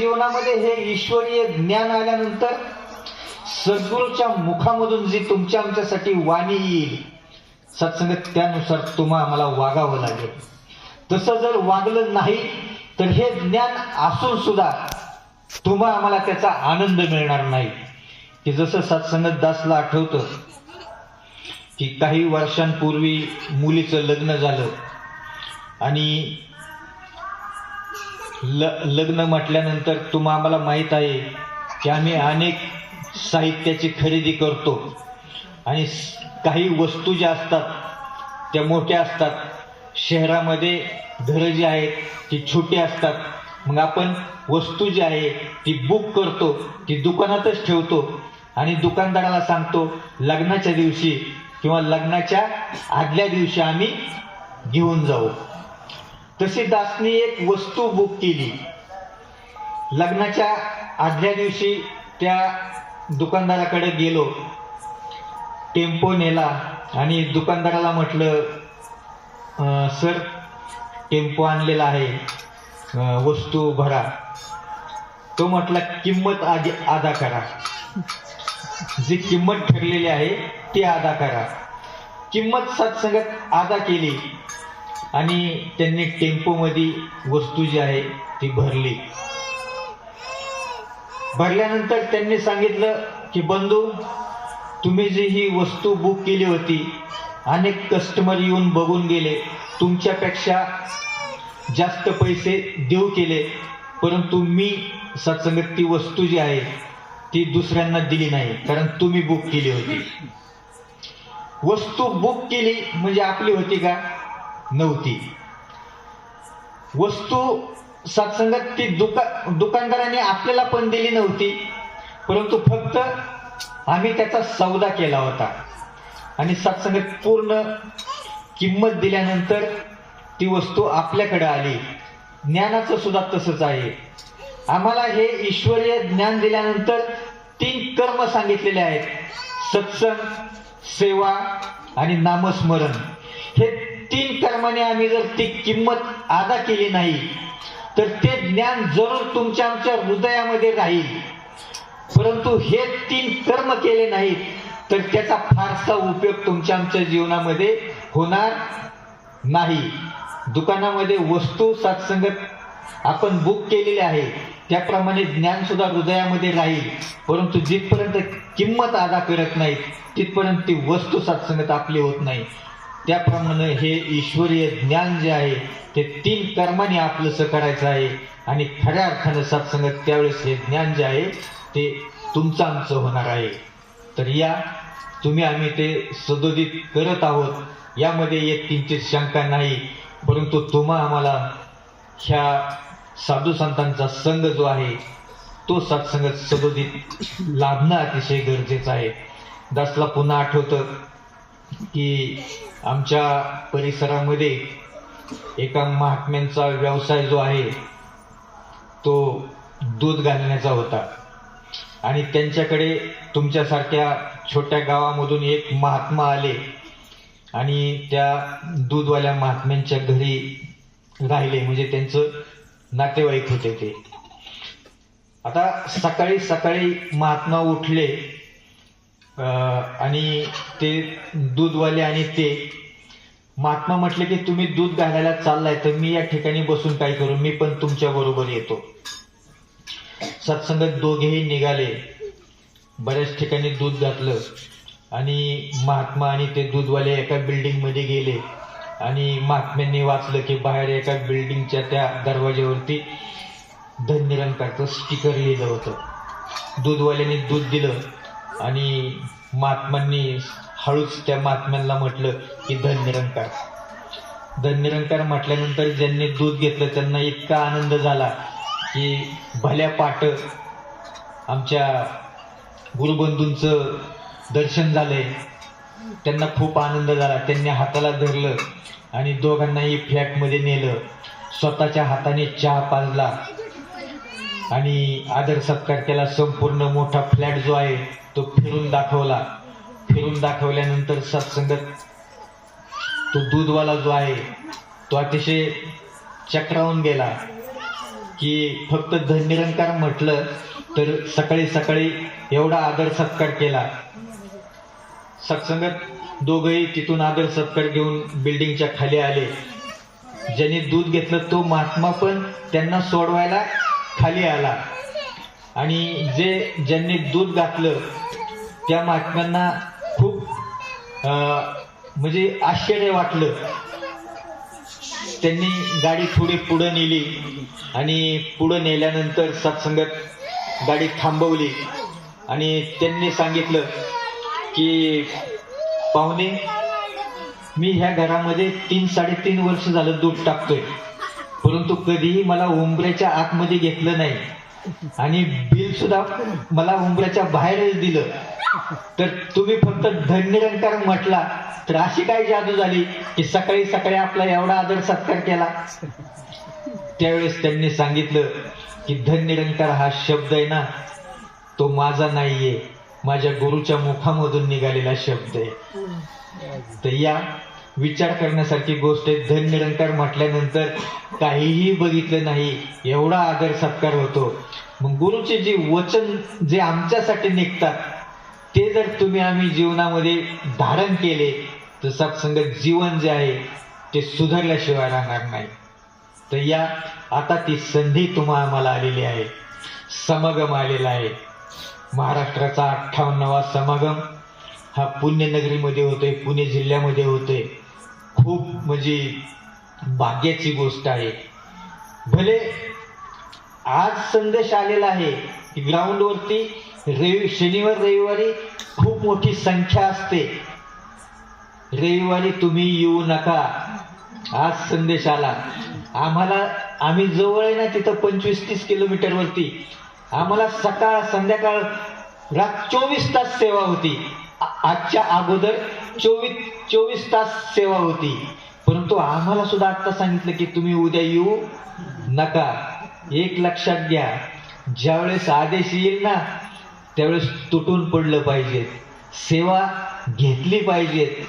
जीवनामध्ये हे ईश्वरीय ज्ञान आल्यानंतर सद्गुरूच्या मुखामधून जी तुमच्या आमच्यासाठी वाणी येईल सत्संगत त्यानुसार तुम्हा आम्हाला वागावं लागेल. तसं जर वागलं नाही तर हे ज्ञान असून सुद्धा तुम्हा आम्हाला त्याचा आनंद मिळणार नाही. की जसं सत्संगत दासला आठवतं की काही वर्षांपूर्वी मुलीचं लग्न झालं आणि ल लग्न म्हटल्यानंतर तुम्हा आम्हाला माहीत आहे की आम्ही अनेक साहित्याची खरेदी करतो. आणि काही वस्तू ज्या असतात त्या मोठ्या असतात. शहरामध्ये घरं जी आहेत ती छोटी असतात. मग आपण वस्तू जी आहे ती बुक करतो ती दुकानातच ठेवतो. आणि दुकानदाराला सांगतो लग्नाच्या दिवशी किंवा लग्नाच्या आदल्या दिवशी आम्ही घेऊन जाऊ. तशी दासनी एक वस्तू बुक केली. लग्नाच्या आदल्या दिवशी त्या दुकानदाराकडे गेलो. टेम्पो नेला आणि दुकानदाराला म्हटलं सर टेम्पो आणलेला आहे. वस्तू भरा. तो म्हटला किंमत आधी अदा करा. जी किंमत ठरलेली आहे ती अदा करा. किंमत सत्संगत अदा केली. आणि त्यांनी टेम्पोमध्ये वस्तू जी आहे ती भरली. भरल्यानंतर त्यांनी सांगितलं की बंधू तुम्ही जी ही वस्तू बुक केली होती अनेक कस्टमर येऊन बघून गेले. तुमच्यापेक्षा जास्त पैसे देऊ केले परंतु मी सत्संगत ती वस्तू जी आहे ती दुसऱ्यांना दिली नाही कारण तुम्ही बुक केली होती. वस्तू बुक केली म्हणजे आपली होती का? नव्हती. वस्तू सत्संगत ती दुका दुकानदाराने आपल्याला पण दिली नव्हती. परंतु फक्त आम्ही त्याचा सौदा केला होता. आणि सत्संगत पूर्ण किंमत दिल्यानंतर ती वस्तू आपल्याकडे आली. ज्ञानाचं सुद्धा तसंच आहे. आम्हाला हे ईश्वरीय ज्ञान दिल्यानंतर तीन कर्म सांगितलेले आहेत. सत्संग सेवा आणि नामस्मरण. हे तीन कर्माने आम्ही जर ती किंमत अदा केली नाही तर ते ज्ञान जरूर तुमच्या आमच्या हृदयामध्ये राहील. परंतु हे तीन कर्म केले नाहीत तर त्याचा फारसा उपयोग तुमच्या आमच्या जीवनामध्ये होणार नाही. दुकानामध्ये वस्तू सत्संगत आपण बुक केलेली आहे त्याप्रमाणे ज्ञान सुद्धा हृदयामध्ये राहील. परंतु जिथपर्यंत किंमत अदा करत नाहीत तिथपर्यंत ती वस्तू सत्संगत आपली होत नाही. त्याप्रमाणे हे ईश्वरीय ज्ञान जे आहे ते तीन कर्माने आपलंसं करायचं आहे. आणि खऱ्या अर्थानं सत्संगत त्यावेळेस हे ज्ञान जे आहे ते तुमचं आमचं होणार आहे. तर या तुम्ही आम्ही ते सदोदित करत आहोत. यामध्ये एक किंचित शंका नाही परंतु तुम्हा आम्हाला ह्या साधू संतांचा संघ जो आहे तो सत्संगत सदोदित लाभणं अतिशय गरजेचं आहे. दासला पुन्हा आठवतं की आमच्या परिसरामध्ये एका महात्म्यांचा व्यवसाय जो आहे तो दूध घालण्याचा होता. आणि त्यांच्याकडे तुमच्यासारख्या छोट्या गावामधून एक महात्मा आले आणि त्या दूधवाल्या महात्म्यांच्या घरी राहिले म्हणजे त्यांचं नातेवाईक होते ते. आता सकाळी सकाळी महात्मा उठले आणि ते दूधवाले आणि ते महात्मा म्हटले की तुम्ही दूध घालायला चाललाय तर मी या ठिकाणी बसून काय करू? मी पण तुमच्या बरोबर येतो. सत्संगत दोघेही निघाले. बऱ्याच ठिकाणी दूध घातलं. आणि महात्मा आणि ते दूधवाले एका बिल्डिंगमध्ये गेले. आणि महात्म्यांनी वाचलं की बाहेर एका बिल्डिंगच्या त्या दरवाज्यावरती धन्यरंकाचं स्टिकर लिहिलं होतं. दूधवाल्याने दूध दिलं. आणि महात्म्यांनी हळूच त्या महात्म्यांना म्हटलं की धन्यरंकार धन्यरंकार म्हटल्यानंतर ज्यांनी दूध घेतलं त्यांना इतका आनंद झाला की भल्या पाट आमच्या गुरुबंधूंचं दर्शन झालंय. त्यांना खूप आनंद झाला. त्यांनी हाताला धरलं आणि दोघांनाही फ्लॅटमध्ये नेलं. स्वतःच्या हाताने चहा पाजला आणि आदर सत्कार केला. संपूर्ण मोठा फ्लॅट जो आहे तो फिरून दाखवला. फिरून दाखवल्यानंतर सत्संगत तो दूधवाला जो आहे तो अतिशय चक्रावून गेला की फक्त धनिरंकार म्हटलं तर सकाळी सकाळी एवढा आदर सत्कार केला. सत्संगत दोघंही तिथून आदर सत्कार घेऊन बिल्डिंगच्या खाली आले. ज्यांनी दूध घेतलं तो महात्मा पण त्यांना सोडवायला खाली आला. आणि जे ज्यांनी दूध घातलं त्या महात्म्यांना खूप म्हणजे आश्चर्य वाटलं. त्यांनी गाडी थोडी पुढं नेली आणि पुढं नेल्यानंतर सत्संगत गाडी थांबवली. आणि त्यांनी सांगितलं की पाहुणे मी ह्या घरामध्ये तीन साडेतीन वर्ष झालं दूध टाकतोय. परंतु कधीही मला उंबऱ्याच्या आतमध्ये घेतलं नाही. आणि बिल सुद्धा मला उंबऱ्याच्या बाहेरच दिलं. तर तुम्ही फक्त धन्यरंकार म्हटला तर अशी काय जादू झाली की सकाळी सकाळी आपला एवढा आदर सत्कार केला? त्यावेळेस त्यांनी सांगितलं की धन्यरंकार हा शब्द आहे ना तो माझा नाहीये. माझ्या गुरुच्या मुखामधून निघालेला शब्द आहे. तर या विचार करण्यासारखी गोष्ट आहे. धननिरंकार म्हटल्यानंतर काहीही बघितलं नाही एवढा आदर सत्कार होतो. मग गुरुचे जे वचन जे आमच्यासाठी निघतात ते जर तुम्ही आम्ही जीवनामध्ये धारण केले तर सत्संगत जीवन जे आहे ते सुधारल्याशिवाय राहणार नाही. तर या आता ती संधी तुम्हा आम्हाला आलेली आहे. समागम आलेला आहे. महाराष्ट्राचा अठ्ठावन्नवा समागम हा पुण्यनगरीमध्ये होतोय पुणे जिल्ह्यामध्ये होतोय. खूप म्हणजे भाग्याची गोष्ट आहे. भले आज संदेश आलेला आहे की ग्राउंडवरती रवि शनिवार रविवारी खूप मोठी संख्या असते. रविवारी तुम्ही येऊ नका. आज संदेश आला. आम्हाला आम्ही जवळ आहे ना तिथं पंचवीस तीस किलोमीटरवरती आम्हाला सकाळ संध्याकाळ रात चोवीस तास सेवा होती. आजच्या अगोदर चोवीस चोवीस तास सेवा होती. परंतु आम्हाला सुद्धा आता सांगितलं की तुम्ही उद्या येऊ नका. एक लक्षात घ्या. ज्यावेळेस आदेश येईल ना त्यावेळेस तुटून पडलं पाहिजे. सेवा घेतली पाहिजेत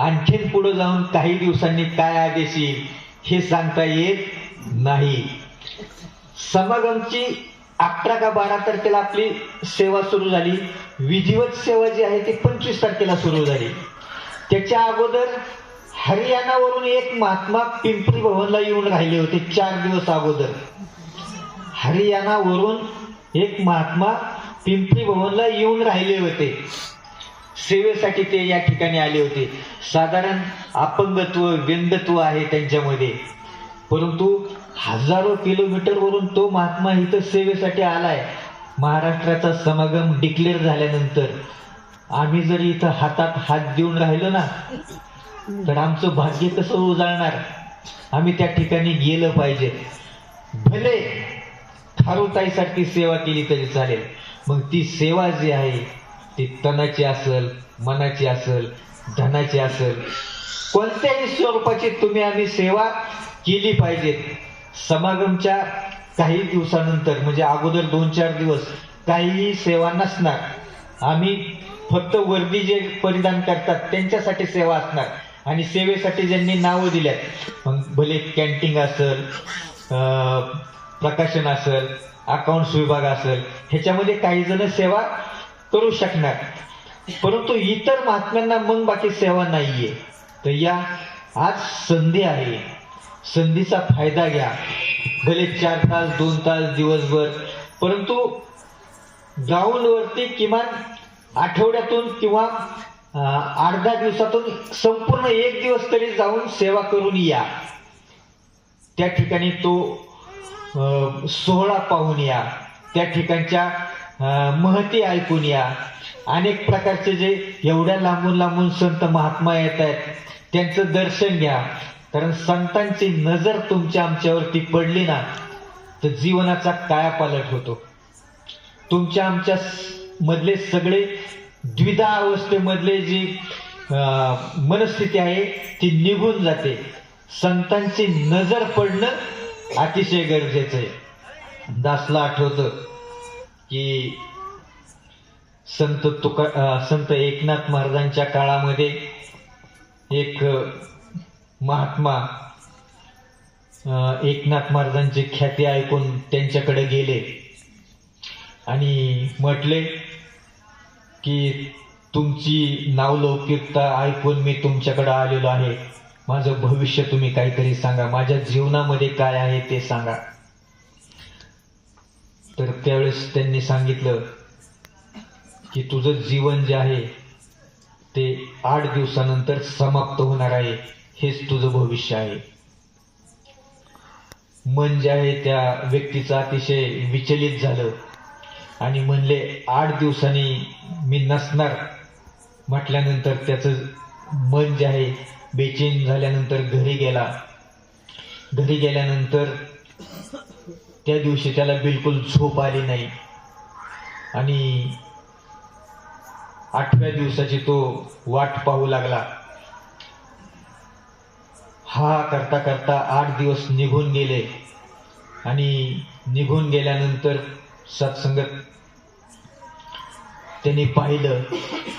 आणखीन पुढे जाऊन काही दिवसांनी काय आदेश येईल हे सांगता येत नाही. समागमची अकरा का बारा तारखेला आपली सेवा सुरू झाली. विधिवत सेवा जी आहे ती पंचवीस तारखेला सुरू झाली. त्याच्या अगोदर हरियाणावरून एक महात्मा पिंपरी भवनला येऊन राहिले होते चार दिवस अगोदर. हरियाणावरून एक महात्मा पिंपरी भवनला येऊन राहिले होते. सेवेसाठी ते या ठिकाणी आले होते. साधारण अपंगत्व व्यंगत्व आहे त्यांच्यामध्ये. परंतु हजारो किलोमीटरवरून तो महात्मा इथं सेवेसाठी आलाय. महाराष्ट्राचा समागम डिक्लेअर झाल्यानंतर. आम्ही जरी इथं हातात हात देऊन राहिलो ना तर आमचं भाग्य कसं उजाळणार? आम्ही त्या ठिकाणी गेलं पाहिजे. भले थारुताईसाठी सेवा केली तरी चालेल मग ती सेवा जी आहे ती तनाची असेल मनाची असेल धनाची असेल कोणत्याही स्वरूपाची तुम्ही आम्ही सेवा केली पाहिजे. समागमच्या काही दिवसानंतर म्हणजे अगोदर दोन चार दिवस काहीही सेवा नसणार. आम्ही फक्त वर्दी जे परिधान करतात त्यांच्यासाठी सेवा असणार. आणि सेवेसाठी ज्यांनी नावं दिल्यात मग भले कॅन्टीन असेल प्रकाशन असेल अकाउंट्स विभाग असेल ह्याच्यामध्ये काही जण सेवा करू शकणार. परंतु इतर महात्म्यांना मग बाकी सेवा नाहीये. तर या आज संधी आहे. संधीचा फायदा घ्या. भले चार तास दोन तास दिवसभर परंतु ग्राउंडवरती किमान आठवड्यातून किंवा अर्ध्या आठ दहा दिवसातून संपूर्ण एक दिवस तरी जाऊन सेवा करून या. त्या ठिकाणी तो सोहळा पाहून या. त्या ठिकाणच्या महती ऐकून या. अनेक प्रकारचे जे एवढ्या लांबून लांबून संत महात्मा येत आहेत त्यांचं दर्शन घ्या. कारण संतांची नजर तुमच्या आमच्यावरती पडली ना तर जीवनाचा कायापालट होतो. तुमच्या आमच्या मधले सगळे द्विधा अवस्थेमधले जी मनस्थिती आहे ती निघून जाते. संतांची नजर पडणं अतिशय गरजेचं आहे. दासला आठवतं की संत तुका संत एकनाथ महाराजांच्या काळामध्ये एक महात्मा एकनाथ महाराजांची ख्याती ऐकून त्यांच्याकडे गेले. आणि म्हटले की तुमची नावलौकिकता ऐकून मी तुमच्याकडे आलेलो आहे. माझं भविष्य तुम्ही काहीतरी सांगा. माझ्या जीवनामध्ये काय आहे ते सांगा. तर त्यावेळेस त्यांनी सांगितलं की तुझं जीवन जे आहे ते आठ दिवसानंतर समाप्त होणार आहे. हेच तुझं भविष्य आहे. मन जे आहे त्या व्यक्तीचं अतिशय विचलित झालं. आणि म्हणले आठ दिवसांनी मी नसणार. म्हटल्यानंतर त्याचं मन जे आहे बेचैन झाल्यानंतर घरी गेला. घरी गेल्यानंतर त्या दिवशी त्याला बिलकुल झोप आली नाही. आणि आठव्या दिवसाची तो वाट पाहू लागला. हा करता करता आठ दिवस निघून गेले. आणि निघून गेल्यानंतर सत्संगत. त्यांनी पाहिलं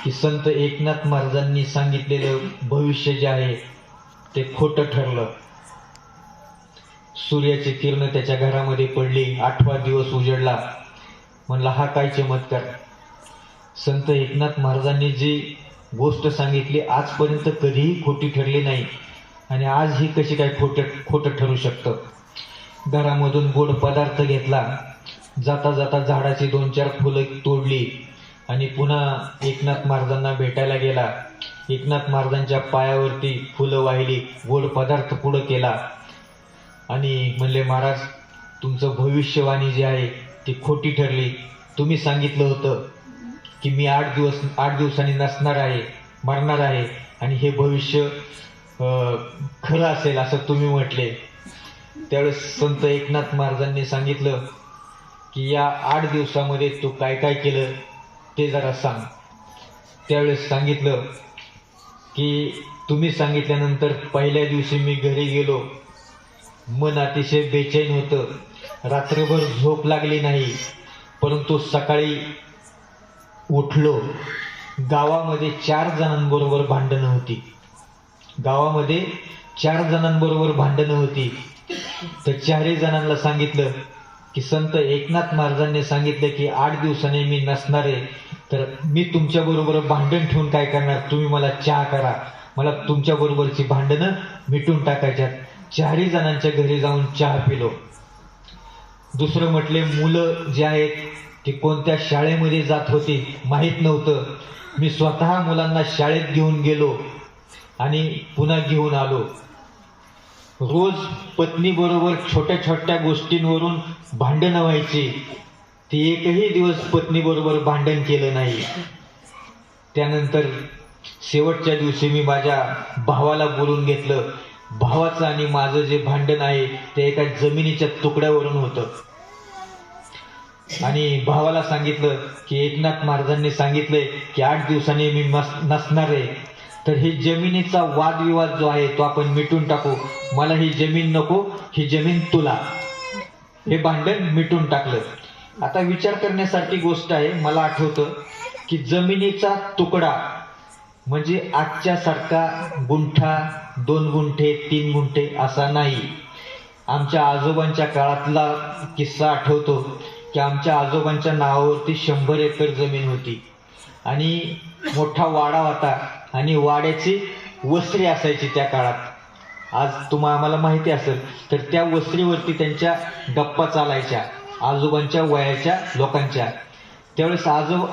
की संत एकनाथ महाराजांनी सांगितलेलं भविष्य जे आहे ते खोटं ठरलं. सूर्याची किरण त्याच्या घरामध्ये पडली आठवा दिवस उजडला. म्हणला हा काय चमत्कार संत एकनाथ महाराजांनी जी गोष्ट सांगितली आजपर्यंत कधीही खोटी ठरली नाही. आणि आज ही कशी काय खोटं खोटं ठरू शकतं? घरामधून गोड पदार्थ घेतला जाता जाता झाडाची दोन चार फुलं तोडली आणि पुन्हा एकनाथ महाराजांना भेटायला गेला. एकनाथ महाराजांच्या पायावरती फुलं वाहिली गोड पदार्थ पुढं केला. आणि म्हणले महाराज तुमचं भविष्यवाणी जी आहे ती खोटी ठरली. तुम्ही सांगितलं होतं की मी आठ दिवस आठ दिवसांनी नसणार आहे मरणार आहे आणि हे भविष्य खरं असेल असं तुम्ही म्हटले. त्यावेळेस संत एकनाथ महाराजांनी सांगितलं की या आठ दिवसामध्ये तू काय काय केलं ते जरा सांग. त्यावेळेस सांगितलं की तुम्ही सांगितल्यानंतर पहिल्या दिवशी मी घरी गेलो. मन अतिशय बेचैन होतं. रात्रभर झोप लागली नाही. परंतु सकाळी उठलो. गावामध्ये चार जणांबरोबर भांडणं होती. गावामध्ये चार जणांबरोबर भांडणं होती. तर चारही जणांना सांगितलं की संत एकनाथ महाराजांनी सांगितले की आठ दिवसांनी मी नसणार आहे तर मी तुमच्या बरोबर भांडण ठेवून काय करणार? तुम्ही मला चहा करा. मला तुमच्या बरोबरची भांडणं मिटून टाकायच्यात. चारही जणांच्या घरी जाऊन चहा पिलो. दुसरं म्हटले मुलं जे आहेत ती कोणत्या शाळेमध्ये जात होती माहीत नव्हतं. मी स्वतः मुलांना शाळेत घेऊन गेलो आणि पुन्हा घेऊन आलो. रोज पत्नीबरोबर छोट्या छोट्या गोष्टींवरून भांडणं व्हायची. ती एकही दिवस पत्नीबरोबर भांडण केलं नाही. त्यानंतर शेवटच्या दिवशी मी माझ्या भावाला बोलून घेतलं. भावाचं आणि माझं जे भांडण आहे ते एका जमिनीच्या तुकड्यावरून होतं. आणि भावाला सांगितलं की एकनाथ महाराजांनी सांगितलंय की आठ दिवसांनी मी मस- नसणार आहे. तर ही जमिनीचा वादविवाद जो आहे तो आपण मिटून टाकू. मला ही जमीन नको ही जमीन तुला. हे भांडण मिटून टाकलं. आता विचार करण्यासारखी गोष्ट आहे मला आठवतं की जमिनीचा तुकडा म्हणजे आजच्या सारखा गुंठा दोन गुंठे तीन गुंठे असा नाही. आमच्या आजोबांच्या काळातला किस्सा आठवतो की आमच्या आजोबांच्या नावावरती शंभर एकर जमीन होती. आणि मोठा वाडा होता. आणि वाड्याची वस्त्री असायची त्या काळात. आज तुम्हा आम्हाला माहिती असेल तर त्या वस्त्रीवरती त्यांच्या गप्पा चालायच्या आजोबांच्या वयाच्या लोकांच्या. त्यावेळेस आजो